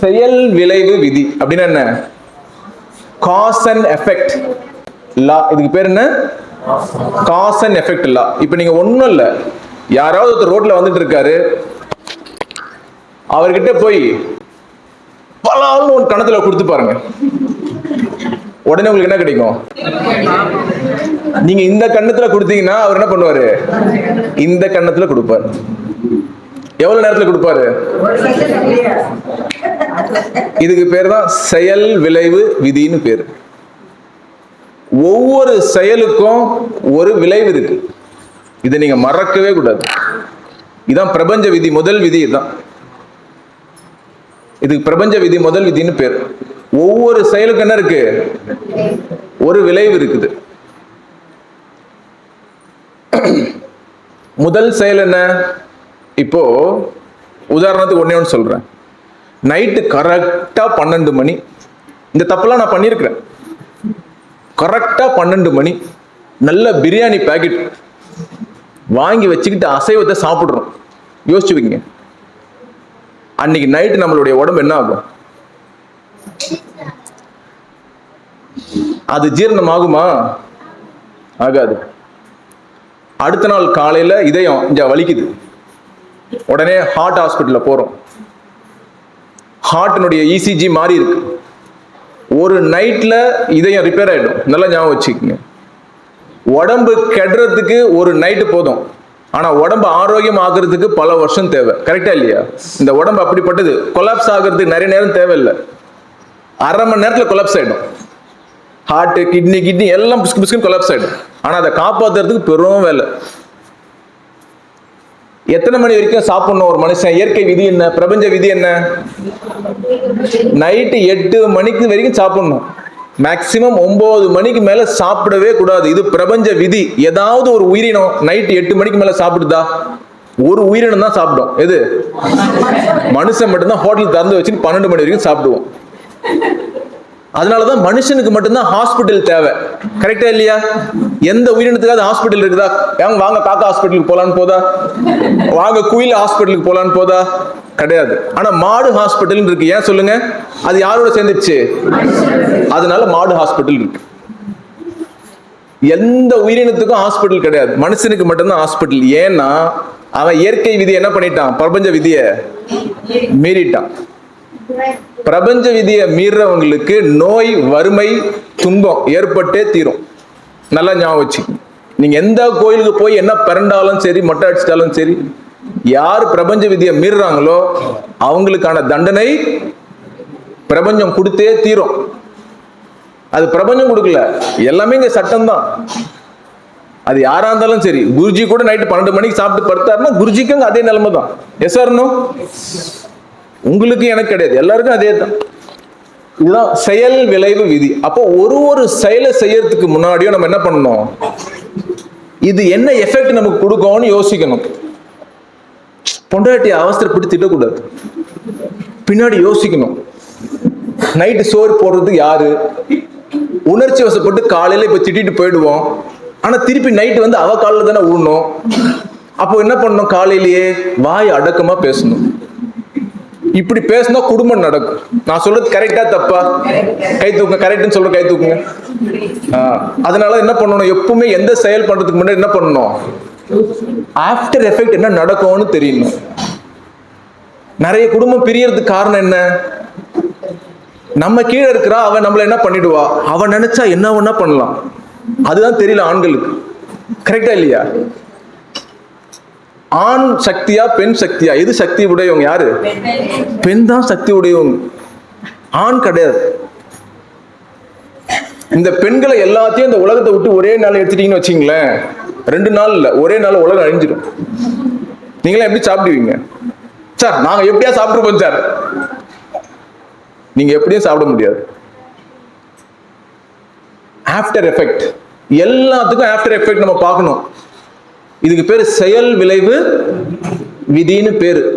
செயல் விளைவு விதி. அப்படின்னா என்ன? காஸ் அண்ட் எஃபெக்ட் லா இதுக்கு பேர் என்ன? Cause and effect law. இப்போ நீங்க ஒண்ணும் இல்லை. யாராவது ஒருத்தர் ரோட்ல வந்துட்டு இருக்காரு. அவர்கிட்ட போய் பலாவும் ஒரு கணத்துல கொடுத்து பாருங்க. உடனே உங்களுக்கு என்ன கிடைக்கும்? நீங்க இந்த கண்ணத்துல கொடுத்தீங்கன்னா அவர் என்ன பண்ணுவாரு? இந்த கண்ணத்துல கொடுப்பாரு. எவ்வளவு நேரத்துல கொடுப்பாரு? இதுக்கு பேர் தான் செயல் விளைவு விதின்னு பேரு. ஒவ்வொரு செயலுக்கும் ஒரு விளைவு இருக்கு. இதை நீங்க மறக்கவே கூடாது. இதான் பிரபஞ்ச விதி முதல் விதி இதுதான். இதுக்கு பிரபஞ்ச விதி முதல் விதின்னு பேர். ஒவ்வொரு செயலுக்கு என்ன இருக்கு? ஒரு விளைவு இருக்குது. முதல் செயல் என்ன? இப்போ உதாரணத்துக்கு ஒன்னே ஒன்று சொல்றேன். நைட்டு கரெக்டாக பன்னெண்டு மணி. இந்த தப்பெல்லாம் நான் பண்ணியிருக்கிறேன். கரெக்டாக பன்னெண்டு மணி. நல்ல பிரியாணி பாக்கெட் வாங்கி வச்சுக்கிட்டு அசைவத்தை சாப்பிட்றோம். யோசிச்சு வைங்க அன்னைக்கு நைட்டு நம்மளுடைய உடம்பு என்ன ஆகும்? அது ஜீரணம் ஆகுமா ஆகாது. அடுத்த நாள் காலையில இதயம் இங்க வலிக்குது. உடனே ஹார்ட் ஹாஸ்பிட்டல்ல போறோம். ஹார்ட்டினுடைய இசிஜி மாறி இருக்கு. ஒரு நைட்ல இதயம் ரிப்பேர் ஆயிடும். நல்லா ஞாபகம் வச்சுக்கோங்க. உடம்பு கெடுறதுக்கு ஒரு நைட்டு போதும். ஆனா உடம்பு ஆரோக்கியம் ஆகுறதுக்கு பல வருஷம் தேவை. கரெக்டா இல்லையா? இந்த உடம்பு அப்படிப்பட்டது கொலாப்ஸ் ஆகுறதுக்கு நிறைய நேரம் தேவையில்லை. அரை மணி நேரத்துல கொலாப்ஸ் ஆயிடும். ஹார்ட் கிட்னி கிட்னி எல்லாம் பிஸ்கு பிஸ்குன்னு கொலாப்ஸ் ஆயிடும். ஆனா அதை காப்பாத்துறதுக்கு பெரும் வேலை. எத்தனை மணி வரைக்கும் சாப்பிடணும் ஒரு மனுஷன்? இயற்கை விதி என்ன? பிரபஞ்ச விதி என்ன? நைட்டு எட்டு மணிக்கு வரைக்கும் சாப்பிடணும். மேக்சிமம் ஒன்பது மணிக்கு மேல சாப்பிடவே கூடாது. இது பிரபஞ்ச விதி. ஏதாவது ஒரு உயிரினம் நைட்டு எட்டு மணிக்கு மேல சாப்பிடுதா? ஒரு உயிரினம் தான் சாப்பிடும். எது? மனுஷன் மட்டும்தான் ஹோட்டல் திறந்து வச்சு பன்னெண்டு மணி வரைக்கும் சாப்பிடுவோம். அதனாலதான் மனுஷனுக்கு மட்டும்தான் ஹாஸ்பிட்டல் தேவை. கரெக்டா இல்லையா? எந்த உயிரினத்துக்காவது ஹாஸ்பிட்டல் இருக்குதா? ஏங்க வாங்க காக்கா ஹாஸ்பிட்டலுக்கு போலான்னு போதா? வாங்க குயில் ஹாஸ்பிட்டலுக்கு போலான்னு போதா? கிடையாது. ஆனா மாடு ஹாஸ்பிட்டல் இருக்கு. ஏன் சொல்லுங்க? அது யாரோட சேர்ந்துச்சு? அதனால மாடு ஹாஸ்பிட்டல் இருக்கு. எந்த உயிரினத்துக்கும் ஹாஸ்பிட்டல் கிடையாது. மனுஷனுக்கு மட்டும்தான் ஹாஸ்பிட்டல் ஏன்னா அவன் இயற்கை விதி என்ன பண்ணிட்டான்? பிரபஞ்ச விதியை மீறிட்டான். பிரபஞ்ச விதியை மீறவங்களுக்கு நோய் வறுமை துன்பம் ஏற்பட்டே தீரும். நல்லா ஞாபகம் வச்சு. நீங்க எந்த கோயிலுக்கு போய் என்ன பிறண்டாலும் சரி மொட்டை அடிச்சிட்டாலும் சரி யார் பிரபஞ்ச விதியை மீறுறாங்களோ அவங்களுக்கான தண்டனை பிரபஞ்சம் கொடுத்தே தீரும். அது பிரபஞ்சம் கொடுக்கல. எல்லாமே இங்க சட்டம் தான் அது யாரா இருந்தாலும் சரி. குருஜி கூட நைட்டு பன்னெண்டு மணிக்கு சாப்பிட்டு படுத்தாருன்னா குருஜிக்கும் அதே நிலைமை தான் எஸ் வரணும் உங்களுக்கு எனக்கு கிடையாது. எல்லாருக்கும் அதே தான் இதுதான் செயல் விளைவு விதி. அப்போ ஒரு ஒரு செயலை செய்யறதுக்கு முன்னாடியும் நம்ம என்ன பண்ணணும்? இது என்ன எஃபெக்ட் நமக்கு கொடுக்கும்னு யோசிக்கணும். பொண்டாட்டி அவசரப்பட்டு திட்டக்கூடாது. பின்னாடி யோசிக்கணும். நைட்டு சோறு போடுறதுக்கு யாரு? உணர்ச்சி வசப்பட்டு காலையில இப்ப திட்டிட்டு போயிடுவோம். ஆனா திருப்பி நைட்டு வந்து அவ காலில் தானே ஊடணும் அப்போ என்ன பண்ணணும்? காலையிலேயே வாய் அடக்கமா பேசணும். இப்படி பேசினா குடும்பம் நடக்கும். நான் சொல்றது கரெக்டா தப்பா? கை தூக்குங்க கரெக்ட்னு சொல்ற கை தூக்குங்க. அதனால என்ன பண்ணணும்? எப்பவுமே எந்த செயல் பண்றதுக்கு முன்னாடி என்ன பண்ணணும்? ஆஃப்டர் எஃபெக்ட் என்ன நடக்கும்னு தெரியணும். நிறைய குடும்பம் பிரியறதுக்கு காரணம் என்ன? நம்ம கீழே இருக்கிறா அவன் நம்மள என்ன பண்ணிடுவா? அவன் நினைச்சா என்ன ஒன்னா பண்ணலாம். அதுதான் தெரியல ஆண்களுக்கு. கரெக்டா இல்லையா? ஆண் சக்தியா பெண் சக்தியா? எது சக்தி உடையவங்க யாரு? பெண் தான் சக்தி உடையவங்க. ஆண் கிடையாது. இந்த பெண்களை எல்லாத்தையும் இந்த உலகத்தை விட்டு ஒரே நாள் எடுத்துட்டீங்கன்னு வச்சுங்களேன் ரெண்டு நாள் இல்ல ஒரே நாள் உலகம் அழிஞ்சிடும். நீங்களாம் எப்படி சாப்பிடுவீங்க? சார் நாங்க எப்படியா சாப்பிட்டுருப்போம் சார்? நீங்க எப்படியும் சாப்பிட முடியாது. ஆஃப்டர் எஃபெக்ட் எல்லாத்துக்கும் ஆஃப்டர் எஃபெக்ட் நம்ம பார்க்கணும். இதுக்கு பேர் செயல் விளைவு விதின்னு பேர்.